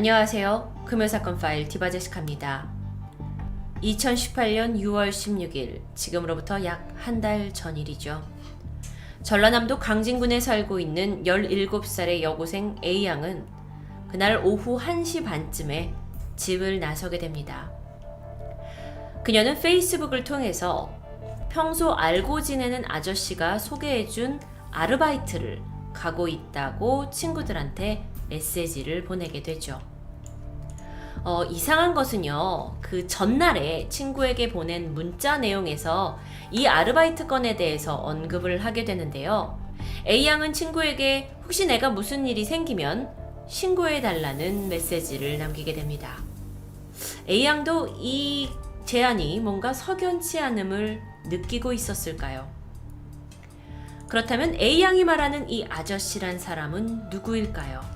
안녕하세요. 금요사건 파일 디바제시카입니다. 2018년 6월 16일, 지금으로부터 약 한 달 전일이죠. 전라남도 강진군에 살고 있는 17살의 여고생 A양은 그날 오후 1시 반쯤에 집을 나서게 됩니다. 그녀는 페이스북을 통해서 평소 알고 지내는 아저씨가 소개해준 아르바이트를 가고 있다고 친구들한테 메시지를 보내게 되죠. 어, 이상한 것은요, 그 전날에 친구에게 보낸 문자 내용에서 이 아르바이트 건에 대해서 언급을 하게 되는데요. A양은 친구에게 혹시 내가 무슨 일이 생기면 신고해달라는 메시지를 남기게 됩니다. A양도 이 제안이 뭔가 석연치 않음을 느끼고 있었을까요? 그렇다면 A양이 말하는 이 아저씨란 사람은 누구일까요?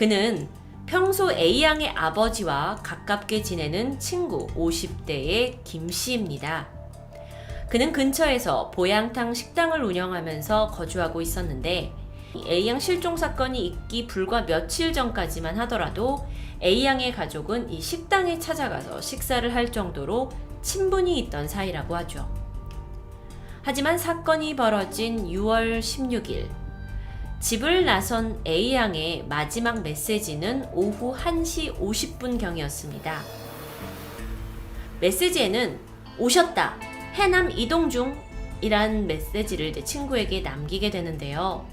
그는 평소 A양의 아버지와 가깝게 지내는 친구 50대의 김씨입니다. 그는 근처에서 보양탕 식당을 운영하면서 거주하고 있었는데 A양 실종 사건이 있기 불과 며칠 전까지만 하더라도 A양의 가족은 이 식당에 찾아가서 식사를 할 정도로 친분이 있던 사이라고 하죠. 하지만 사건이 벌어진 6월 16일 집을 나선 A양의 마지막 메시지는 오후 1시 50분경이었습니다. 메시지에는 오셨다. 해남 이동 중. 이란 메시지를 친구에게 남기게 되는데요.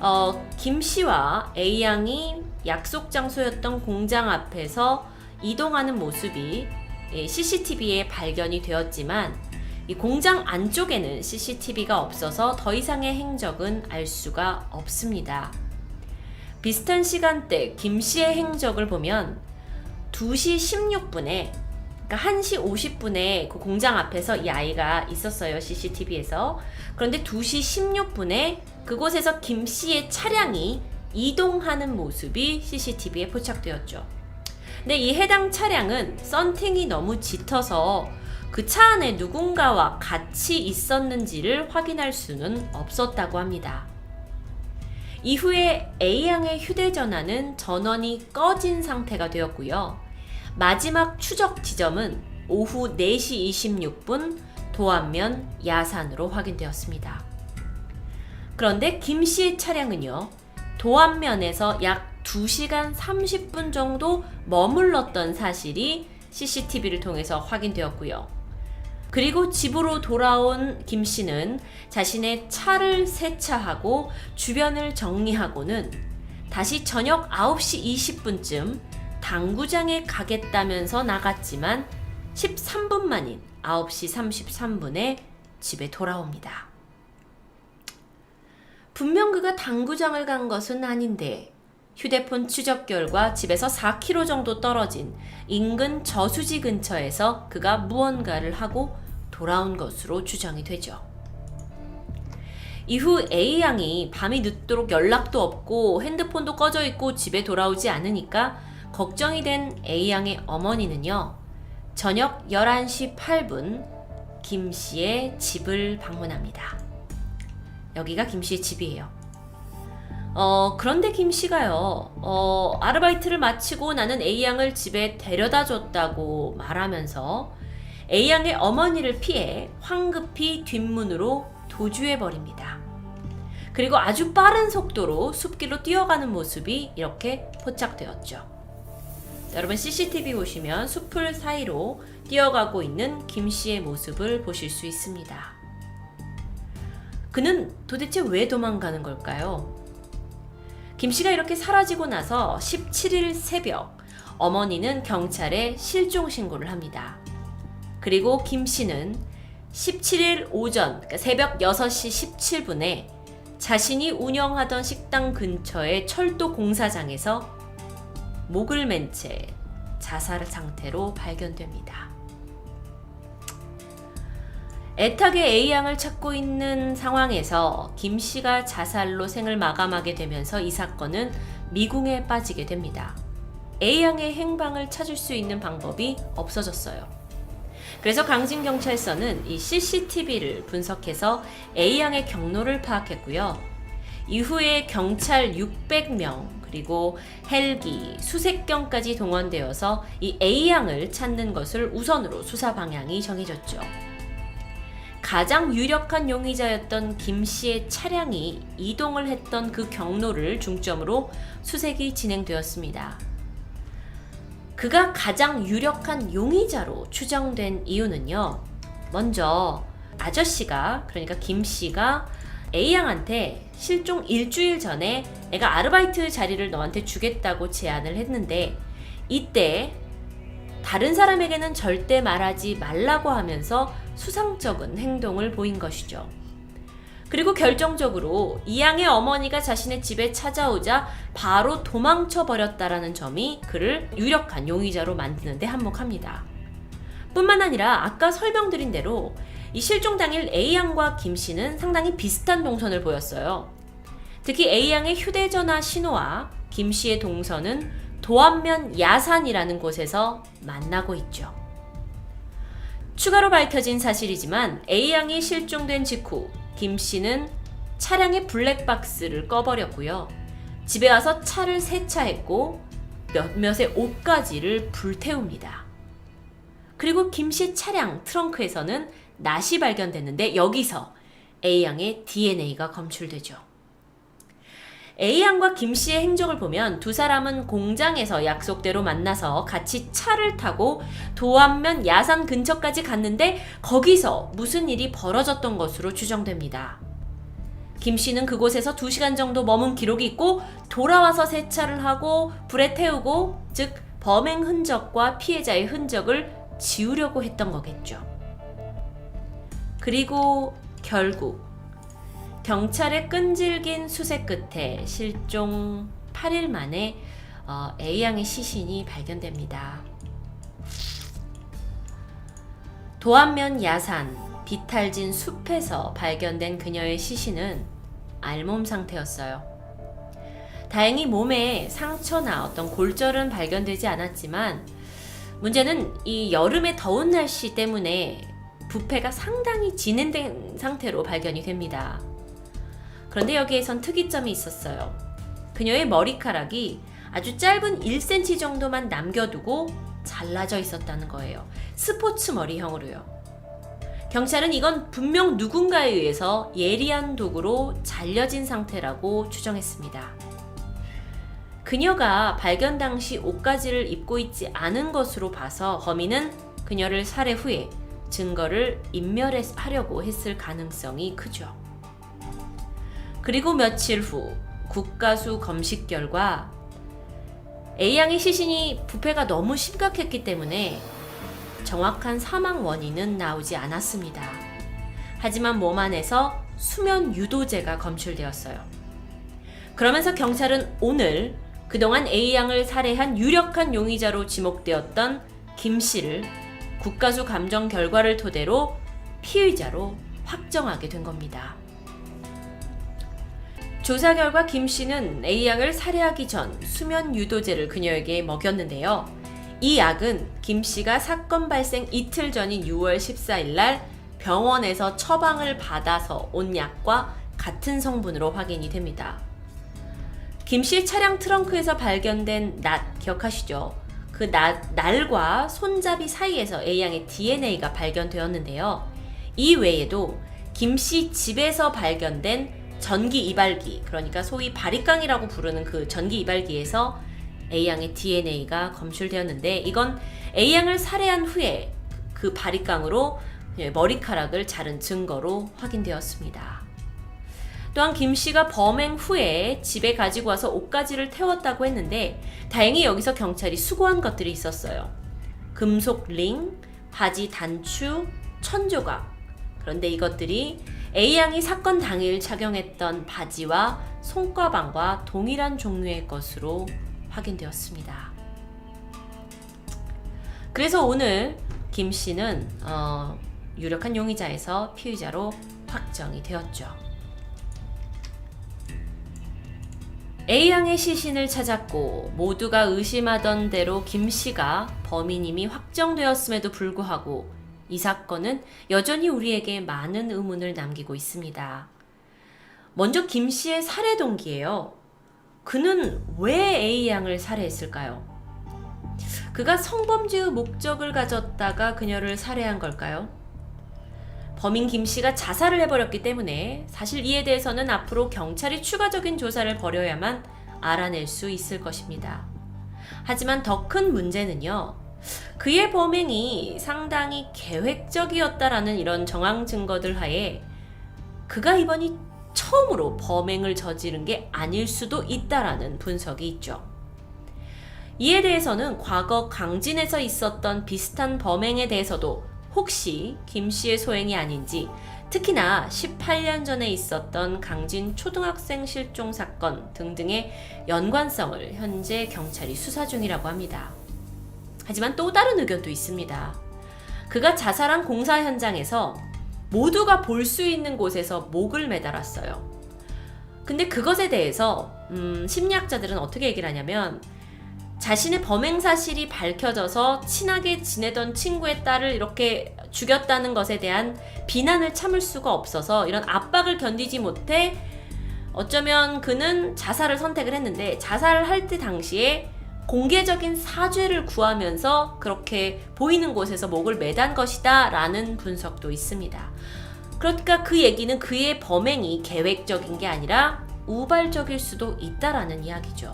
어, 김 씨와 A양이 약속 장소였던 공장 앞에서 이동하는 모습이 CCTV에 발견이 되었지만 이 공장 안쪽에는 CCTV가 없어서 더 이상의 행적은 알 수가 없습니다. 비슷한 시간대 김 씨의 행적을 보면 2시 16분에 그러니까 1시 50분에 그 공장 앞에서 이 아이가 있었어요. CCTV에서. 그런데 2시 16분에 그곳에서 김 씨의 차량이 이동하는 모습이 CCTV에 포착되었죠. 근데 이 해당 차량은 썬팅이 너무 짙어서 그 차 안에 누군가와 같이 있었는지를 확인할 수는 없었다고 합니다. 이후에 A양의 휴대전화는 전원이 꺼진 상태가 되었고요. 마지막 추적 지점은 오후 4시 26분 도안면 야산으로 확인되었습니다. 그런데 김 씨의 차량은요, 도안면에서 약 2시간 30분 정도 머물렀던 사실이 CCTV를 통해서 확인되었고요. 그리고 집으로 돌아온 김 씨는 자신의 차를 세차하고 주변을 정리하고는 다시 저녁 9시 20분쯤 당구장에 가겠다면서 나갔지만 13분 만인 9시 33분에 집에 돌아옵니다. 분명 그가 당구장을 간 것은 아닌데 휴대폰 추적 결과 집에서 4km 정도 떨어진 인근 저수지 근처에서 그가 무언가를 하고 돌아온 것으로 추정이 되죠. 이후 A양이 밤이 늦도록 연락도 없고 핸드폰도 꺼져 있고 집에 돌아오지 않으니까 걱정이 된 A양의 어머니는요, 저녁 11시 8분 김 씨의 집을 방문합니다. 여기가 김 씨의 집이에요. 어, 그런데 김 씨가요, 어, 아르바이트를 마치고 나는 A양을 집에 데려다 줬다고 말하면서 A양의 어머니를 피해 황급히 뒷문으로 도주해 버립니다. 그리고 아주 빠른 속도로 숲길로 뛰어가는 모습이 이렇게 포착되었죠. 여러분 CCTV 보시면 숲을 사이로 뛰어가고 있는 김 씨의 모습을 보실 수 있습니다. 그는 도대체 왜 도망가는 걸까요? 김 씨가 이렇게 사라지고 나서 17일 새벽 어머니는 경찰에 실종 신고를 합니다. 그리고 김 씨는 17일 오전 그러니까 새벽 6시 17분에 자신이 운영하던 식당 근처의 철도 공사장에서 목을 맨 채 자살 상태로 발견됩니다. 애타게 A양을 찾고 있는 상황에서 김 씨가 자살로 생을 마감하게 되면서 이 사건은 미궁에 빠지게 됩니다. A양의 행방을 찾을 수 있는 방법이 없어졌어요. 그래서 강진경찰서는 이 CCTV를 분석해서 A양의 경로를 파악했고요. 이후에 경찰 600명 그리고 헬기, 수색경까지 동원되어서 이 A양을 찾는 것을 우선으로 수사 방향이 정해졌죠. 가장 유력한 용의자였던 김 씨의 차량이 이동을 했던 그 경로를 중점으로 수색이 진행되었습니다. 그가 가장 유력한 용의자로 추정된 이유는요. 먼저 아저씨가 그러니까 김 씨가 A 양한테 실종 일주일 전에 내가 아르바이트 자리를 너한테 주겠다고 제안을 했는데 이때 다른 사람에게는 절대 말하지 말라고 하면서 수상쩍은 행동을 보인 것이죠. 그리고 결정적으로 이양의 어머니가 자신의 집에 찾아오자 바로 도망쳐 버렸다라는 점이 그를 유력한 용의자로 만드는데 한몫합니다. 뿐만 아니라 아까 설명드린 대로 이 실종 당일 A양과 김 씨는 상당히 비슷한 동선을 보였어요. 특히 A양의 휴대전화 신호와 김 씨의 동선은 도안면 야산이라는 곳에서 만나고 있죠. 추가로 밝혀진 사실이지만 A양이 실종된 직후 김 씨는 차량의 블랙박스를 꺼버렸고요. 집에 와서 차를 세차했고 몇몇의 옷가지를 불태웁니다. 그리고 김 씨 차량 트렁크에서는 낫이 발견됐는데 여기서 A양의 DNA가 검출되죠. A양과 김 씨의 행적을 보면 두 사람은 공장에서 약속대로 만나서 같이 차를 타고 도안면 야산 근처까지 갔는데 거기서 무슨 일이 벌어졌던 것으로 추정됩니다. 김 씨는 그곳에서 2시간 정도 머문 기록이 있고 돌아와서 세차를 하고 불에 태우고 즉 범행 흔적과 피해자의 흔적을 지우려고 했던 거겠죠. 그리고 결국 경찰의 끈질긴 수색 끝에 실종 8일 만에 어, A양의 시신이 발견됩니다. 도안면 야산, 비탈진 숲에서 발견된 그녀의 시신은 알몸 상태였어요. 다행히 몸에 상처나 어떤 골절은 발견되지 않았지만 문제는 이 여름의 더운 날씨 때문에 부패가 상당히 진행된 상태로 발견이 됩니다. 그런데 여기에선 특이점이 있었어요. 그녀의 머리카락이 아주 짧은 1cm 정도만 남겨두고 잘라져 있었다는 거예요. 스포츠 머리형으로요. 경찰은 이건 분명 누군가에 의해서 예리한 도구로 잘려진 상태라고 추정했습니다. 그녀가 발견 당시 옷가지를 입고 있지 않은 것으로 봐서 범인은 그녀를 살해 후에 증거를 인멸하려고 했을 가능성이 크죠. 그리고 며칠 후 국가수 검식 결과 A양의 시신이 부패가 너무 심각했기 때문에 정확한 사망 원인은 나오지 않았습니다. 하지만 몸 안에서 수면 유도제가 검출되었어요. 그러면서 경찰은 오늘 그동안 A양을 살해한 유력한 용의자로 지목되었던 김 씨를 국가수 감정 결과를 토대로 피의자로 확정하게 된 겁니다. 조사 결과 김 씨는 A 양을 살해하기 전 수면 유도제를 그녀에게 먹였는데요. 이 약은 김 씨가 사건 발생 이틀 전인 6월 14일 날 병원에서 처방을 받아서 온 약과 같은 성분으로 확인이 됩니다. 김 씨 차량 트렁크에서 발견된 낫 기억하시죠? 그 낫, 날과 손잡이 사이에서 A양의 DNA가 발견되었는데요. 이 외에도 김 씨 집에서 발견된 전기 이발기, 그러니까 소위 바리깡이라고 부르는 그 전기 이발기에서 A양의 DNA가 검출되었는데 이건 A양을 살해한 후에 그 바리깡으로 머리카락을 자른 증거로 확인되었습니다. 또한 김 씨가 범행 후에 집에 가지고 와서 옷가지를 태웠다고 했는데 다행히 여기서 경찰이 수거한 것들이 있었어요. 금속 링, 바지 단추, 천조각. 그런데 이것들이 A양이 사건 당일 착용했던 바지와 손가방과 동일한 종류의 것으로 확인되었습니다. 그래서 오늘 김 씨는 어, 유력한 용의자에서 피의자로 확정이 되었죠. A양의 시신을 찾았고 모두가 의심하던 대로 김 씨가 범인임이 확정되었음에도 불구하고 이 사건은 여전히 우리에게 많은 의문을 남기고 있습니다. 먼저 김 씨의 살해 동기예요. 그는 왜 A 양을 살해했을까요? 그가 성범죄의 목적을 가졌다가 그녀를 살해한 걸까요? 범인 김 씨가 자살을 해버렸기 때문에 사실 이에 대해서는 앞으로 경찰이 추가적인 조사를 벌여야만 알아낼 수 있을 것입니다. 하지만 더 큰 문제는요. 그의 범행이 상당히 계획적이었다라는 이런 정황 증거들 하에 그가 이번이 처음으로 범행을 저지른 게 아닐 수도 있다라는 분석이 있죠. 이에 대해서는 과거 강진에서 있었던 비슷한 범행에 대해서도 혹시 김 씨의 소행이 아닌지 특히나 18년 전에 있었던 강진 초등학생 실종 사건 등등의 연관성을 현재 경찰이 수사 중이라고 합니다. 하지만 또 다른 의견도 있습니다. 그가 자살한 공사 현장에서 모두가 볼 수 있는 곳에서 목을 매달았어요. 근데 그것에 대해서 음, 심리학자들은 어떻게 얘기를 하냐면 자신의 범행 사실이 밝혀져서 친하게 지내던 친구의 딸을 이렇게 죽였다는 것에 대한 비난을 참을 수가 없어서 이런 압박을 견디지 못해 어쩌면 그는 자살을 선택을 했는데 자살을 할 때 당시에 공개적인 사죄를 구하면서 그렇게 보이는 곳에서 목을 매단 것이다 라는 분석도 있습니다. 그러니까 그 얘기는 그의 범행이 계획적인 게 아니라 우발적일 수도 있다라는 이야기죠.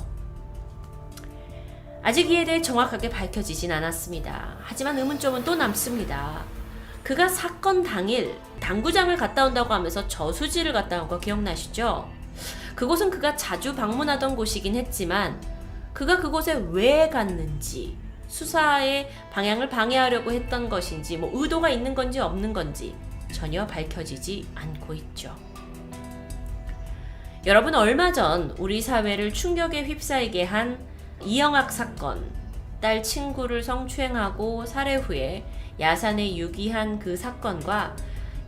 아직 이에 대해 정확하게 밝혀지진 않았습니다. 하지만 의문점은 또 남습니다. 그가 사건 당일 당구장을 갔다 온다고 하면서 저수지를 갔다 온 거 기억나시죠? 그곳은 그가 자주 방문하던 곳이긴 했지만 그가 그곳에 왜 갔는지 수사의 방향을 방해하려고 했던 것인지 뭐 의도가 있는 건지 없는 건지 전혀 밝혀지지 않고 있죠. 여러분 얼마 전 우리 사회를 충격에 휩싸이게 한 이영학 사건 딸 친구를 성추행하고 살해 후에 야산에 유기한 그 사건과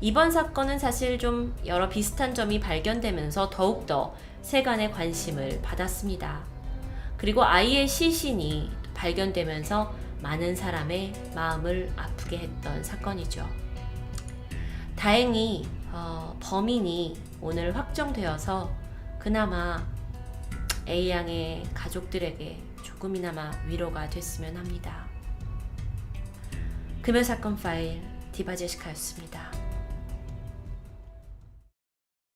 이번 사건은 사실 좀 여러 비슷한 점이 발견되면서 더욱더 세간의 관심을 받았습니다. 그리고 아이의 시신이 발견되면서 많은 사람의 마음을 아프게 했던 사건이죠. 다행히 어, 범인이 오늘 확정되어서 그나마 A 양의 가족들에게 조금이나마 위로가 됐으면 합니다. 금요 사건 파일 디바제시카였습니다.